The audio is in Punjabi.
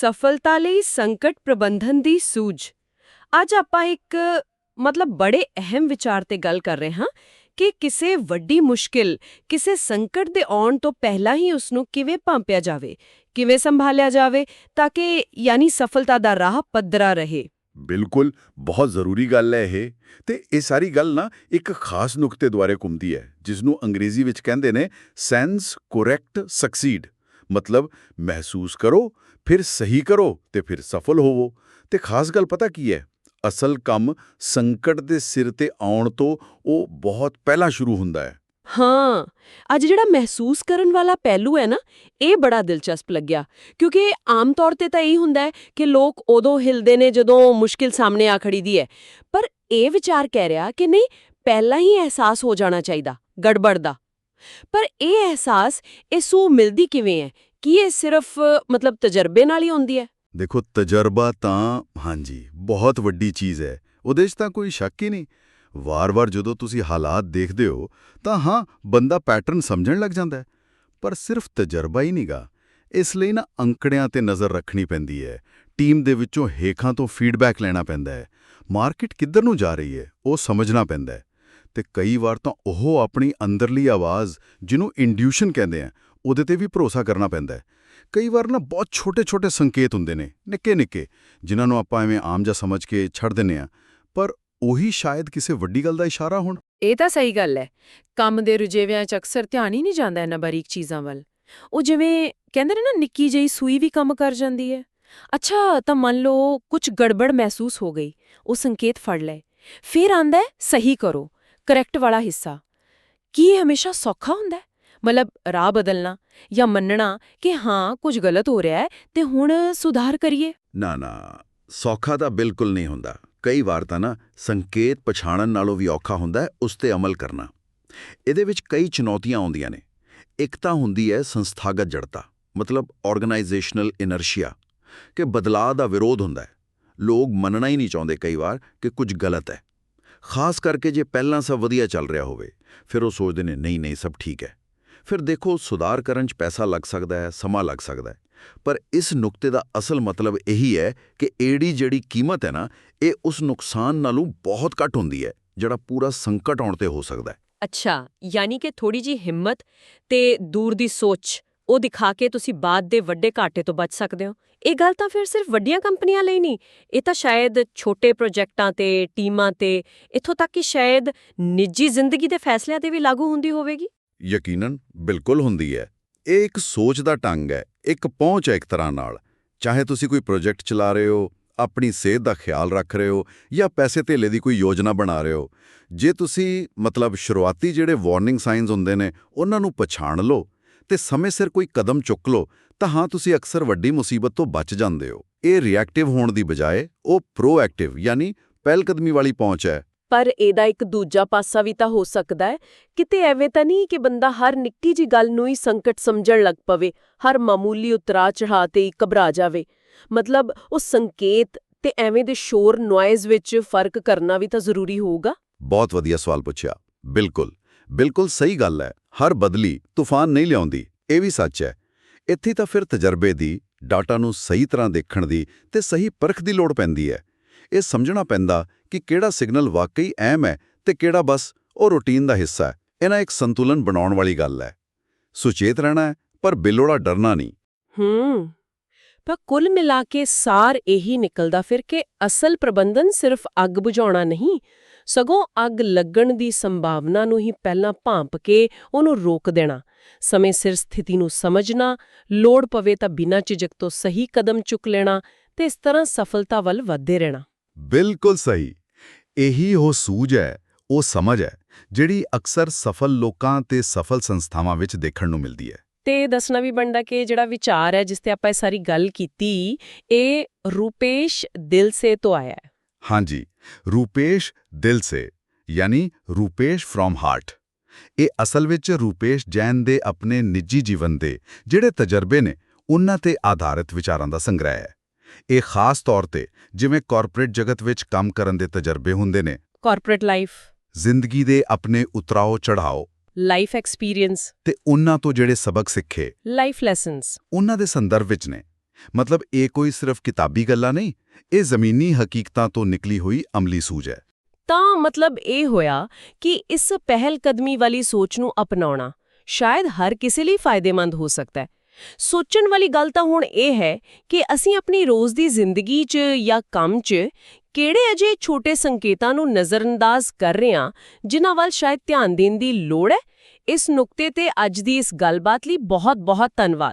ਸਫਲਤਾ ਲਈ ਸੰਕਟ ਪ੍ਰਬੰਧਨ ਦੀ ਸੂਝ। ਅੱਜ ਆਪਾਂ ਇੱਕ, ਮਤਲਬ ਬੜੇ ਅਹਿਮ ਵਿਚਾਰ ਤੇ ਗੱਲ ਕਰ ਰਹੇ ਹਾਂ ਕਿ ਕਿਸੇ ਵੱਡੀ ਮੁਸ਼ਕਿਲ, ਕਿਸੇ ਸੰਕਟ ਦੇ ਆਉਣ ਤੋਂ ਪਹਿਲਾਂ ਹੀ ਉਸ ਨੂੰ ਕਿਵੇਂ ਭਾਂਪਿਆ ਜਾਵੇ, ਕਿਵੇਂ ਸੰਭਾਲਿਆ ਜਾਵੇ ਤਾਂ ਕਿ ਯਾਨੀ ਸਫਲਤਾ ਦਾ ਰਾਹ ਪੱਧਰਾ ਰਹੇ। ਬਿਲਕੁਲ, ਬਹੁਤ ਜ਼ਰੂਰੀ ਗੱਲ ਹੈ ਇਹ। ਤੇ ਇਹ ਸਾਰੀ ਗੱਲ ਨਾ ਇੱਕ ਖਾਸ ਨੁਕਤੇ ਦੁਆਰੇ ਘੁੰਮਦੀ ਹੈ ਜਿਸ ਨੂੰ ਅੰਗਰੇਜ਼ੀ ਵਿੱਚ ਕਹਿੰਦੇ ਨੇ ਸੈਂਸ ਕਰੈਕਟ ਸਕਸੀਡ ਮਤਲਬ ਮਹਿਸੂਸ ਕਰੋ ਫਿਰ ਸਹੀ ਕਰੋ ਤੇ ਫਿਰ ਸਫਲ ਹੋਵੋ। ਤੇ ਖਾਸ ਗੱਲ ਪਤਾ ਕੀ ਹੈ? ਅਸਲ ਕੰਮ ਸੰਕਟ ਦੇ ਸਿਰ ਤੇ ਆਉਣ ਤੋਂ ਉਹ ਬਹੁਤ ਪਹਿਲਾਂ ਸ਼ੁਰੂ ਹੁੰਦਾ ਹੈ। ਹਾਂ, ਅੱਜ ਜਿਹੜਾ ਮਹਿਸੂਸ ਕਰਨ ਵਾਲਾ ਪਹਿਲੂ ਹੈ ਨਾ, ਇਹ ਬੜਾ ਦਿਲਚਸਪ ਲੱਗਿਆ। ਕਿਉਂਕਿ ਆਮ ਤੌਰ ਤੇ ਤਾਂ ਇਹ ਹੁੰਦਾ ਹੈ ਕਿ ਲੋਕ ਉਦੋਂ ਹਿਲਦੇ ਨੇ ਜਦੋਂ ਮੁਸ਼ਕਿਲ ਸਾਹਮਣੇ ਆ ਖੜੀ ਦੀ ਹੈ। ਪਰ ਇਹ ਵਿਚਾਰ ਕਹਿ ਰਿਹਾ ਕਿ ਨਹੀਂ, ਪਹਿਲਾਂ ਹੀ ਅਹਿਸਾਸ ਹੋ ਜਾਣਾ ਚਾਹੀਦਾ, ਗੜਬੜ ਦਾ। ਪਰ ਇਹ ਅਹਿਸਾਸ, ਇਹ ਸੂ ਮਿਲਦੀ ਕਿਵੇਂ ਹੈ? ਕੀ ਇਹ ਸਿਰਫ, ਮਤਲਬ ਤਜਰਬੇ ਨਾਲ ਹੀ ਹੁੰਦੀ ਹੈ? ਦੇਖੋ, ਤਜਰਬਾ ਤਾਂ, ਹਾਂਜੀ, ਬਹੁਤ ਵੱਡੀ ਚੀਜ਼ ਹੈ। ਉਹਦੇ 'ਚ ਤਾਂ ਕੋਈ ਸ਼ੱਕ ਹੀ ਨਹੀਂ। ਵਾਰ-ਵਾਰ ਜਦੋਂ ਤੁਸੀਂ ਹਾਲਾਤ ਦੇਖਦੇ ਹੋ, ਤਾਂ ਹਾਂ, ਬੰਦਾ ਪੈਟਰਨ ਸਮਝਣ ਲੱਗ ਜਾਂਦਾ ਪਰ ਸਿਰਫ ਤਜਰਬਾ ਹੀ ਨਹੀਂਗਾ। ਇਸ ਲਈ ਨਾ ਅੰਕੜਿਆਂ ਤੇ ਨਜ਼ਰ ਰੱਖਣੀ ਪੈਂਦੀ ਹੈ। ਟੀਮ ਦੇ ਵਿੱਚੋਂ ਹੇਖਾਂ ਤੋਂ ਫੀਡਬੈਕ ਲੈਣਾ ਪੈਂਦਾ ਹੈ। ਮਾਰਕੀਟ ਕਿੱਧਰ ਨੂੰ ਜਾ ਰਹੀ ਹੈ, ਉਹ ਸਮਝਣਾ ਪੈਂਦਾ ਹੈ। ਤੇ ਕਈ ਵਾਰ ਤਾਂ ਉਹ ਆਪਣੀ ਅੰਦਰਲੀ ਆਵਾਜ਼, ਜਿਹਨੂੰ ਇੰਡਿਊਸ਼ਨ ਕਹਿੰਦੇ ਆ ਉਹਦੇ ਤੇ ਵੀ ਭਰੋਸਾ ਕਰਨਾ ਪੈਂਦਾ ਕਈ ਵਾਰ ਨਾ ਬਹੁਤ ਛੋਟੇ-ਛੋਟੇ ਸੰਕੇਤ ਹੁੰਦੇ ਨੇ, ਨਿੱਕੇ-ਨਿੱਕੇ, ਜਿਨ੍ਹਾਂ ਨੂੰ ਆਪਾਂ ਐਵੇਂ ਆਮ ਜਿਹਾ ਸਮਝ ਕੇ ਛੱਡ ਦਿੰਨੇ ਆ ਪਰ ਉਹੀ ਸ਼ਾਇਦ ਕਿਸੇ ਵੱਡੀ ਗੱਲ ਦਾ ਇਸ਼ਾਰਾ ਹੋਣ। ਇਹ ਤਾਂ ਸਹੀ ਗੱਲ ਹੈ। ਕੰਮ ਦੇ ਰੁਝੇਵਿਆਂ 'ਚ ਅਕਸਰ ਧਿਆਨ ਹੀ ਨਹੀਂ ਜਾਂਦਾ ਇਹਨਾਂ ਬਾਰੀਕ ਚੀਜ਼ਾਂ ਵੱਲ। ਉਹ ਜਿਵੇਂ ਕਹਿੰਦੇ ਨੇ ਨਾ, ਨਿੱਕੀ ਜਿਹੀ ਸੂਈ ਵੀ ਕੰਮ ਕਰ ਜਾਂਦੀ ਹੈ। ਅੱਛਾ, ਤਾਂ ਮੰਨ ਲਓ ਕੁਝ ਗੜਬੜ ਮਹਿਸੂਸ ਹੋ ਗਈ, ਉਹ ਸੰਕੇਤ ਫੜ ਲਏ। ਫਿਰ ਆਂਦਾ ਸਹੀ ਕਰੋ ਕਰੈਕਟ ਵਾਲਾ ਹਿੱਸਾ। ਕੀ ਹਮੇਸ਼ਾ ਸੌਖਾ ਹੁੰਦਾ ਮਤਲਬ ਰਾਹ ਬਦਲਣਾ ਜਾਂ ਮੰਨਣਾ ਕਿ ਹਾਂ, ਕੁਝ ਗਲਤ ਹੋ ਰਿਹਾ ਹੈ ਤੇ ਹੁਣ ਸੁਧਾਰ ਕਰੀਏ। ਨਾ ਨਾ, ਸੌਖਾ ਤਾਂ ਬਿਲਕੁਲ ਨਹੀਂ ਹੁੰਦਾ। ਕਈ ਵਾਰ ਤਾਂ ਨਾ ਸੰਕੇਤ ਪਛਾਣਨ ਨਾਲੋਂ ਵੀ ਔਖਾ ਹੁੰਦਾ ਹੈ ਉਸ ਤੇ ਅਮਲ ਕਰਨਾ। ਇਹਦੇ ਵਿੱਚ ਕਈ ਚੁਣੌਤੀਆਂ ਆਉਂਦੀਆਂ ਨੇ। ਇੱਕ ਤਾਂ ਹੁੰਦੀ ਹੈ ਸੰਸਥਾਗਤ ਜੜਤਾ, ਮਤਲਬ ਆਰਗੇਨਾਈਜੇਸ਼ਨਲ ਇਨਰਸ਼ੀਆ ਕਿ ਬਦਲਾਅ ਦਾ ਵਿਰੋਧ ਹੁੰਦਾ ਹੈ। ਲੋਕ ਮੰਨਣਾ ਹੀ ਨਹੀਂ ਚਾਹੁੰਦੇ ਕਈ ਵਾਰ ਕਿ ਕੁਝ ਗਲਤ ਹੈ। ਖਾਸ ਕਰਕੇ ਜੇ ਪਹਿਲਾਂ ਸਭ ਵਧੀਆ ਚੱਲ ਰਿਹਾ ਹੋਵੇ, ਫਿਰ ਉਹ ਸੋਚਦੇ ਨੇ, ਨਹੀਂ ਨਹੀਂ, ਸਭ ਠੀਕ ਹੈ। ਫਿਰ ਦੇਖੋ, ਸੁਧਾਰ ਕਰਨ 'ਚ ਪੈਸਾ ਲੱਗ ਸਕਦਾ ਹੈ, ਸਮਾਂ ਲੱਗ ਸਕਦਾ ਹੈ। ਪਰ ਇਸ ਨੁਕਤੇ ਦਾ ਅਸਲ ਮਤਲਬ ਇਹੀ ਹੈ ਕਿ ਏਡੀ ਜਿਹੜੀ ਕੀਮਤ ਹੈ ਨਾ, ਇਹ ਉਸ ਨੁਕਸਾਨ ਨਾਲੋਂ ਬਹੁਤ ਘੱਟ ਹੁੰਦੀ ਹੈ, ਜਿਹੜਾ ਪੂਰਾ ਸੰਕਟ ਆਉਣ ਤੇ ਹੋ ਸਕਦਾ ਹੈ। ਅੱਛਾ, ਯਾਨੀ ਕਿ ਥੋੜੀ ਜੀ ਹਿੰਮਤ ਤੇ ਦੂਰ ਦੀ ਸੋਚ, ਉਹ ਦਿਖਾ ਕੇ ਤੁਸੀਂ ਬਾਅਦ ਦੇ ਵੱਡੇ ਘਾਟੇ ਤੋਂ ਬਚ ਸਕਦੇ ਹੋ। ਇਹ ਗੱਲ ਤਾਂ ਫਿਰ ਸਿਰਫ ਵੱਡੀਆਂ ਕੰਪਨੀਆਂ ਲਈ ਨਹੀਂ, ਇਹ ਤਾਂ ਸ਼ਾਇਦ ਛੋਟੇ ਪ੍ਰੋਜੈਕਟਾਂ ਤੇ, ਟੀਮਾਂ ਤੇ, ਇੱਥੋਂ ਤੱਕ ਕਿ ਸ਼ਾਇਦ ਨਿੱਜੀ ਜ਼ਿੰਦਗੀ ਦੇ ਫੈਸਲਿਆਂ ਤੇ ਵੀ ਲਾਗੂ ਹੁੰਦੀ ਹੋਵੇਗੀ। ਯਕੀਨਨ ਬਿਲਕੁਲ ਹੁੰਦੀ ਹੈ। ਇਹ ਇੱਕ ਸੋਚ ਦਾ ਢੰਗ ਹੈ, ਇੱਕ ਪਹੁੰਚ ਹੈ ਇੱਕ ਤਰ੍ਹਾਂ ਨਾਲ। ਚਾਹੇ ਤੁਸੀਂ ਕੋਈ ਪ੍ਰੋਜੈਕਟ ਚਲਾ ਰਹੇ ਹੋ, ਆਪਣੀ ਸਿਹਤ ਦਾ ਖਿਆਲ ਰੱਖ ਰਹੇ ਹੋ ਜਾਂ ਪੈਸੇ ਧੇਲੇ ਦੀ ਕੋਈ ਯੋਜਨਾ ਬਣਾ ਰਹੇ ਹੋ, ਜੇ ਤੁਸੀਂ ਮਤਲਬ ਸ਼ੁਰੂਆਤੀ ਜਿਹੜੇ ਵਾਰਨਿੰਗ ਸਾਈਨਸ ਹੁੰਦੇ ਨੇ, ਉਹਨਾਂ ਨੂੰ ਪਛਾਣ ਲਓ ਤੇ ਸਮੇਂ ਸਿਰ ਕੋਈ ਕਦਮ ਚੁੱਕ ਲਓ, ਤਾਂ ਹਾਂ ਤੁਸੀਂ ਅਕਸਰ ਵੱਡੀ ਮੁਸੀਬਤ ਤੋਂ ਬਚ ਜਾਂਦੇ ਹੋ। ਇਹ ਰਿਐਕਟਿਵ ਹੋਣ ਦੀ ਬਜਾਏ ਉਹ ਪ੍ਰੋਐਕਟਿਵ ਯਾਨੀ ਪਹਿਲਕਦਮੀ ਵਾਲੀ ਪਹੁੰਚ ਹੈ। ਪਰ ਇਹਦਾ ਇੱਕ ਦੂਜਾ ਪਾਸਾ ਵੀ ਤਾਂ ਹੋ ਸਕਦਾ ਹੈ। ਕਿਤੇ ਐਵੇਂ ਤਾਂ ਨਹੀਂ ਕਿ ਬੰਦਾ ਹਰ ਨਿੱਕੀ ਜੀ ਗੱਲ ਨੂੰ ਹੀ ਸੰਕਟ ਸਮਝਣ ਲੱਗ ਪਵੇ, ਹਰ ਮਾਮੂਲੀ ਉਤਰਾ ਚੜ੍ਹਾ ਤੇ ਹੀ ਘਬਰਾ ਜਾਵੇ। ਮਤਲਬ ਉਹ ਸੰਕੇਤ ਤੇ ਐਵੇਂ ਦੇ ਸ਼ੋਰ ਨੋਇਜ਼ ਵਿੱਚ ਫ਼ਰਕ ਕਰਨਾ ਵੀ ਤਾਂ ਜ਼ਰੂਰੀ ਹੋਊਗਾ? ਬਹੁਤ ਵਧੀਆ ਸਵਾਲ ਪੁੱਛਿਆ। ਬਿਲਕੁਲ। ਬਿਲਕੁਲ ਸਹੀ ਗੱਲ ਹੈ। ਹਰ ਬਦਲੀ ਤੂਫਾਨ ਨਹੀਂ ਲਿਆਉਂਦੀ। ਇਹ ਵੀ ਸੱਚ ਹੈ। ਇੱਥੇ ਤਾਂ ਫਿਰ ਤਜਰਬੇ ਦੀ, ਡਾਟਾ ਨੂੰ ਸਹੀ ਤਰ੍ਹਾਂ ਦੇਖਣ ਦੀ ਤੇ ਸਹੀ ਪਰਖ ਦੀ ਲੋੜ ਪੈਂਦੀ ਹੈ। ਇਹ ਸਮਝਣਾ ਪੈਂਦਾ ਕਿ ਕਿਹੜਾ ਸਿਗਨਲ ਵਾਕਈ ਅਹਿਮ ਹੈ ਤੇ ਕਿਹੜਾ ਬਸ ਉਹ ਰੁਟੀਨ ਦਾ ਹਿੱਸਾ ਹੈ। ਇਹਨਾਂ ਇੱਕ ਸੰਤੁਲਨ ਬਣਾਉਣ ਵਾਲੀ ਗੱਲ ਹੈ। ਸੁਚੇਤ ਰਹਿਣਾ ਪਰ ਬਿਲੋੜਾ ਡਰਨਾ ਨਹੀਂ। ਹੂੰ। ਪਰ ਕੁੱਲ ਮਿਲਾ ਕੇ ਸਾਰ ਇਹੀ ਨਿਕਲਦਾ ਫਿਰ ਕਿ ਅਸਲ ਪ੍ਰਬੰਧਨ ਸਿਰਫ ਅੱਗ ਬੁਝਾਉਣਾ ਨਹੀਂ, ਸਗੋਂ ਅੱਗ ਲੱਗਣ ਦੀ ਸੰਭਾਵਨਾ ਨੂੰ ਹੀ ਪਹਿਲਾਂ ਭਾਂਪ ਕੇ ਉਹਨੂੰ ਰੋਕ ਦੇਣਾ, ਸਮੇਂ ਸਿਰ ਸਥਿਤੀ ਨੂੰ ਸਮਝਣਾ, ਲੋੜ ਪਵੇ ਤਾਂ ਬਿਨਾਂ ਝਿਜਕ ਤੋਂ ਸਹੀ ਕਦਮ ਚੁੱਕ ਲੈਣਾ ਤੇ ਇਸ ਤਰ੍ਹਾਂ ਸਫਲਤਾ ਵੱਲ ਵਧਦੇ ਰਹਿਣਾ। ਬਿਲਕੁਲ ਸਹੀ। ਇਹੀ ਉਹ ਸੂਝ ਹੈ ਉਹ ਸਮਝ ਹੈ ਜਿਹੜੀ ਅਕਸਰ ਸਫਲ ਲੋਕਾਂ ਤੇ ਸਫਲ ਸੰਸਥਾਵਾਂ ਵਿੱਚ ਦੇਖਣ ਨੂੰ ਮਿਲਦੀ ਹੈ। ਤੇ ਦੱਸਣਾ ਵੀ ਬਣਦਾ ਕਿ ਜਿਹੜਾ ਵਿਚਾਰ ਹੈ ਜਿਸ ਤੇ ਆਪਾਂ ਇਹ ਸਾਰੀ ਗੱਲ ਕੀਤੀ ਇਹ ਰੂਪੇਸ਼ ਦਿਲ ਸੇ ਤੋਂ ਆਇਆ ਹੈ। ਹਾਂਜੀ ਰੂਪੇਸ਼ ਦਿਲ ਸੇ ਯਾਨੀ ਰੂਪੇਸ਼ ਫਰੋਮ ਹਾਰਟ। ਇਹ ਅਸਲ ਵਿੱਚ ਰੂਪੇਸ਼ ਜੈਨ ਦੇ ਆਪਣੇ ਨਿੱਜੀ ਜੀਵਨ ਦੇ ਜਿਹੜੇ ਤਜਰਬੇ ਨੇ ਉਹਨਾਂ ਤੇ ਆਧਾਰਿਤ ਵਿਚਾਰਾਂ ਦਾ ਸੰਗ੍ਰਹਿ ਹੈ। ਇਹ ਖਾਸ ਤੌਰ ਤੇ ਜਿਵੇਂ ਕਾਰਪੋਰੇਟ ਜਗਤ ਵਿੱਚ ਕੰਮ ਕਰਨ ਦੇ ਤਜਰਬੇ ਹੁੰਦੇ ਨੇ। ਕਾਰਪੋਰੇਟ ਲਾਈਫ ਜ਼ਿੰਦਗੀ ਦੇ ਆਪਣੇ ਉਤਰਾਓ ਚੜਾਓ ਲਾਈਫ ਐਕਸਪੀਰੀਅੰਸ ਤੇ ਉਹਨਾਂ ਤੋਂ ਜਿਹੜੇ ਸਬਕ ਸਿੱਖੇ। ਲਾਈਫ ਲੈਸਨਸ ਉਹਨਾਂ ਦੇ ਸੰਦਰਭ ਵਿੱਚ ਨੇ। ਮਤਲਬ ਇਹ ਕੋਈ ਸਿਰਫ ਕਿਤਾਬੀ ਗੱਲਾਂ ਨਹੀਂ ਇਹ ਜ਼ਮੀਨੀ ਹਕੀਕਤਾਂ ਤੋਂ ਨਿਕਲੀ ਹੋਈ ਅਮਲੀ ਸੂਝ ਹੈ। ਤਾਂ ਮਤਲਬ ਇਹ ਹੋਇਆ ਕਿ ਇਸ ਪਹਿਲ ਕਦਮੀ ਵਾਲੀ ਸੋਚ ਨੂੰ ਅਪਣਾਉਣਾ ਸ਼ਾਇਦ ਹਰ ਕਿਸੇ ਲਈ ਫਾਇਦੇਮੰਦ ਹੋ ਸਕਦਾ ਹੈ। ਸੋਚਣ ਵਾਲੀ ਗੱਲ ਤਾਂ ਹੁਣ ਇਹ ਹੈ ਕਿ ਅਸੀਂ ਆਪਣੀ ਰੋਜ਼ ਦੀ ਜ਼ਿੰਦਗੀ 'ਚ ਜਾਂ ਕੰਮ 'ਚ ਕਿਹੜੇ ਅਜੇ ਛੋਟੇ ਸੰਕੇਤਾਂ ਨੂੰ ਨਜ਼ਰਅੰਦਾਜ਼ ਕਰ ਰਹੇ ਹਾਂ ਜਿਨ੍ਹਾਂ ਵੱਲ ਸ਼ਾਇਦ ਧਿਆਨ ਦੇਣ ਦੀ ਲੋੜ ਹੈ? ਇਸ ਨੁਕਤੇ ਤੇ ਅੱਜ ਦੀ ਇਸ ਗੱਲਬਾਤ ਲਈ ਬਹੁਤ ਬਹੁਤ ਧੰਨਵਾਦ।